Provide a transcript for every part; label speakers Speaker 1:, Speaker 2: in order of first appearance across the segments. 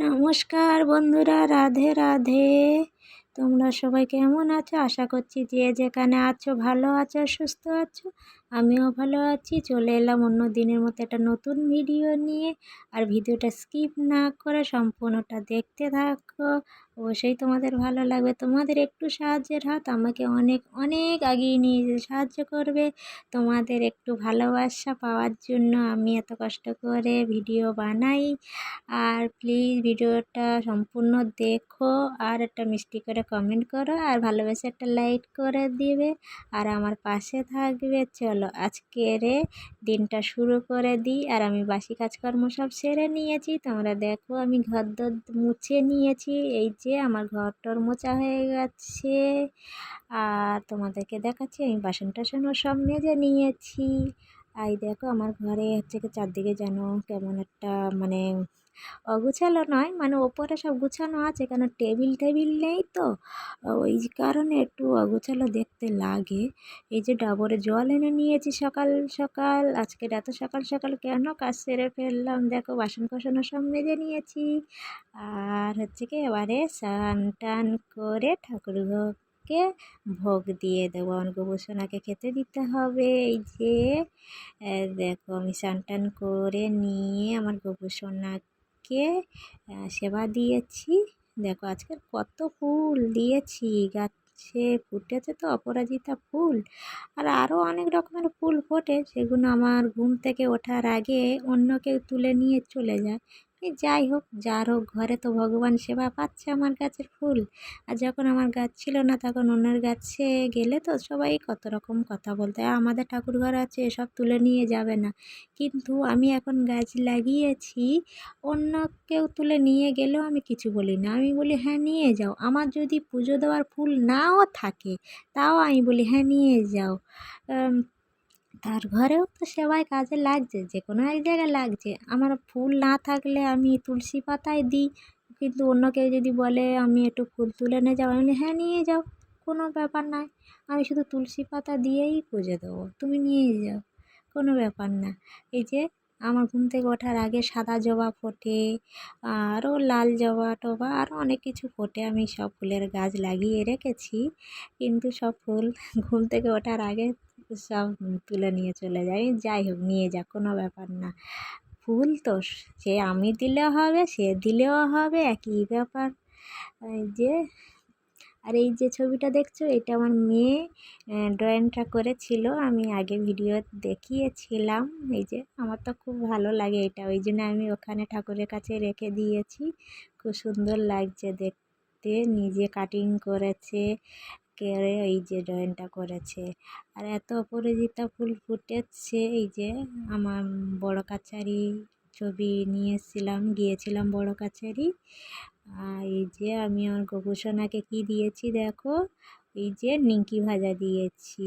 Speaker 1: নমস্কার বন্ধুরা, রাধে রাধে। তোমরা সবাই কেমন আছো? আশা করছি যে যেখানে আছো, ভালো আছো, সুস্থ আছো। আমিও ভালো আছি। চলে এলাম অন্য দিনের মতো একটা নতুন ভিডিও নিয়ে। আর ভিডিওটা স্কিপ না করে সম্পূর্ণটা দেখতে থাকো। অবশ্যই তোমাদের ভালো লাগবে। তোমাদের একটু সাহায্যের হাত আমাকে অনেক অনেক এগিয়ে নিয়ে সাহায্য করবে। তোমাদের একটু ভালোবাসা পাওয়ার জন্য আমি এত কষ্ট করে ভিডিও বানাই। আর প্লিজ ভিডিওটা সম্পূর্ণ দেখো আর একটা মিষ্টি করে কমেন্ট করো আর ভালোবেসে একটা লাইক করে দিবে। আর আমার পাশে থাকবে, চলো আজকের দিনটা শুরু করে দিই। আর আমি বাসি কাজকর্ম সব সেরে নিয়েছি। তোমরা দেখো আমি ঘর মুছে নিয়েছি। এই যে আমার ঘর টর মোচা হয়ে গেছে। আর তোমাদেরকে দেখাচ্ছি, আমি বাসন টাসনও সব মেজে নিয়েছি। এই দেখো, আমার ঘরে হচ্ছে চারদিকে যেন কেমন একটা মানে অগুছালো নয়। মানে ওপরে সব গুছানো আছে, কেন টেবিল টেবিল নেই তো? ওই কারণে একটু অগুছালো দেখতে লাগে। এই যে ডাবরে জল এনে নিয়েছি সকাল সকাল আজকের এত সকাল সকাল কেন কাজ সেরে ফেললাম? দেখো, বাসন কোসনও সব মেজে নিয়েছি। আর হচ্ছে কি, এবারে স্নান টান করে ঠাকুর কে ভোগ দিয়ে দেবো। আমার গোবর্ষণাকে খেতে দিতে হবে। এই যে দেখো, আমি স্নান টান করে নিয়ে আমার গোবর্ষণা কে সেবা দিয়েছি। দেখো আজকে কত ফুল দিয়েছি। গাছে ফুটেছে তো, অপরাজিতা ফুল। আর আরও অনেক রকমের ফুল ফোটে, সেগুলো আমার ঘুম থেকে ওঠার আগে অন্য কেউ তুলে নিয়ে চলে যায়। যাই হোক যার হোক ঘরে তো ভগবান সেবা পাচ্ছে আমার গাছের ফুল। আর যখন আমার গাছ ছিল না, তখন অন্যের গাছে গেলে তো সবাই কত রকম কথা বলতে আমাদের ঠাকুর ঘর আছে, এসব তুলে নিয়ে যাবে না। কিন্তু আমি এখন গাছ লাগিয়েছি, অন্য কেউ তুলে নিয়ে গেলেও আমি কিছু বলি না। আমি বলি হ্যাঁ নিয়ে যাও। আমার যদি পুজো দেওয়ার ফুল নাও থাকে, তাও আমি বলি হ্যাঁ নিয়ে যাও। তার ঘরেও তো সেবাই কাজে লাগছে, যে কোনো এক জায়গায় লাগছে। আমার ফুল না থাকলে আমি তুলসী পাতায় দিই, কিন্তু অন্য কেউ যদি বলে, আমি একটু ফুল তুলে নিয়ে যাও, আমি হ্যাঁ নিয়ে যাও, কোনো ব্যাপার নয়। আমি শুধু তুলসী পাতা দিয়েই পুজো দেবো, তুমি নিয়ে যাও, কোনো ব্যাপার না। এই যে আমার ঘুম থেকে ওঠার আগে সাদা জবা ফোটে, আরও লাল জবা টবা, আরও অনেক কিছু ফোটে। আমি সব ফুলের গাছ লাগিয়ে রেখেছি, কিন্তু সব ফুল ঘুম থেকে ওঠার আগে সব তুলে নিয়ে চলে যায় যাই হোক, নিয়ে যা কোনো ব্যাপার না। ফুল তো, সে আমি দিলেও হবে, সে দিলেও হবে, একই ব্যাপার। যে, আর এই যে ছবিটা দেখছ, এটা আমার মেয়ে ড্রয়িংটা করেছিল। আমি আগে ভিডিও দেখিয়েছিলাম। এই যে, আমার তো খুব ভালো লাগে এটা। ওই জন্য আমি ওখানে ঠাকুরের কাছে রেখে দিয়েছি। খুব সুন্দর লাগছে দেখতে। নিজে কাটিং করেছে। করে এই যে ড্রয়িংটা করেছে। আর এত অপরাজিতা ফুল ফুটেছে, এই যে আমার বড় কাছারি ছবি নিয়ে এসেছিলাম গিয়েছিলাম বড় কাছারি। আর এই যে আমি আমার গোপুসোনাকে কি দিয়েছি দেখো? এই যে নিমকি ভাজা দিয়েছি।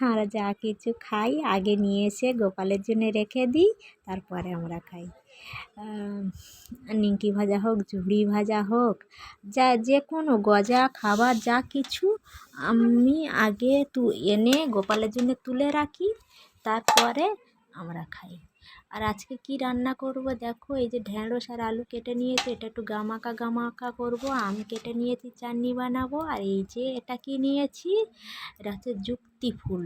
Speaker 1: আমরা যা কিছু খাই, আগে নিয়ে এসে গোপালের জন্য রেখে দিই, তারপরে আমরা খাই। নিমকি ভাজা হোক ঝুড়ি ভাজা হোক, যা যে কোনো গজা, খাবার, যা কিছু আমি আগে তু, এনে গোপালের জন্য তুলে রাখি, তারপরে আমরা খাই। আর আজকে কি রান্না করব? দেখো, এই যে ঢ্যাঁড়স আর আলু কেটে নিয়েছি, এটা একটু গামাকা গামাকা করব। আম কেটে নিয়েছি, চাটনি বানাবো। আর এই যে এটা কি নিয়েছি? এটা হচ্ছে যুক্তি ফুল।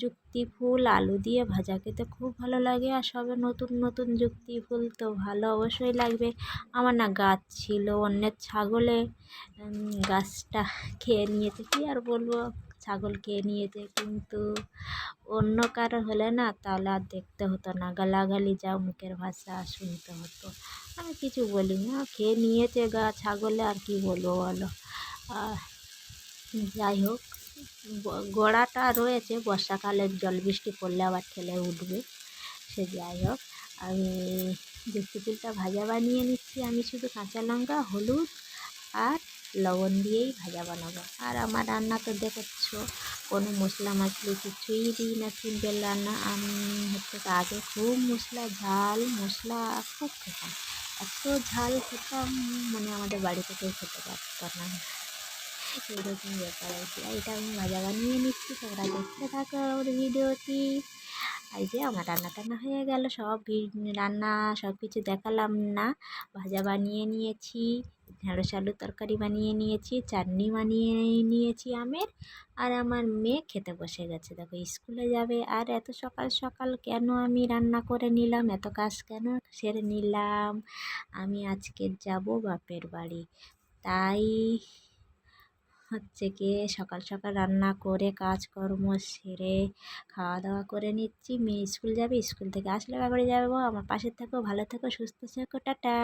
Speaker 1: যুক্তি ফুল, আলু দিয়ে ভাজা খেতে খুব ভালো লাগে। আর সবে নতুন নতুন যুক্তি ফুল তো ভালো অবশ্যই লাগবে। আমার না গাছ ছিল, অন্যের ছাগলে গাছটা খেয়ে নিয়েছে, কি আর বলব? ছাগল খেয়ে নিয়েছে কিন্তু অন্য কারও হলে না তাহলে আর দেখতে হতো না, গালাগালি যা মুখের ভাষা শুনতে হতো। আমি কিছু বলি না খেয়ে নিয়েছে গা ছাগলে, আর কি বলব বলো। যাই হোক, গোড়াটা রয়েছে, বর্ষাকালে জল বৃষ্টি পড়লে আবার ঠেলে উঠবে, সে যাই হোক। আমি দেখতে ফুলটা ভাজা বানিয়ে নিচ্ছি, আমি শুধু কাঁচা লঙ্কা, হলুদ আর লবণ দিয়েই ভাজা বানাবো। আর আমার রান্না তো দেখেছ, কোনো মশলা মশলি কিছুই দিই না, সিম্পল রান্না। আমি হচ্ছে আগে খুব মশলা, ঝাল, মশলা খুব খেতাম। এত ঝাল খেতাম মানে আমাদের বাড়িতে কেউ খেতে পারত না। এরকম ব্যাপার কি। এটা আমি ভাজা বানিয়ে নিচ্ছি, তোমরা দেখতে থাকো আমার ভিডিওটি। এই যে আমার রান্না টান্না হয়ে গেল, সব রান্না সব কিছু দেখালাম না, ভাজা বানিয়ে নিয়েছি। ঢেঁড়স, আলুর তরকারি বানিয়ে নিয়েছি, চাটনি বানিয়ে নিয়েছি আমের, আর আমার মেয়ে খেতে বসে গেছে। দেখো, স্কুলে যাবে, আর এত সকাল সকাল কেন আমি রান্না করে নিলাম? এত কাজ কেন সেরে নিলাম? আমি আজকে যাব বাপের বাড়ি। তাই হচ্ছে গিয়ে সকাল সকাল রান্না করে, কাজকর্ম সেরে খাওয়া দাওয়া করে নিচ্ছি। মেয়ে স্কুল যাবে, স্কুল থেকে আসলে বাবারে যাব আমার পাশে থেকো, ভালো থেকো, সুস্থ থেকো, টাটা।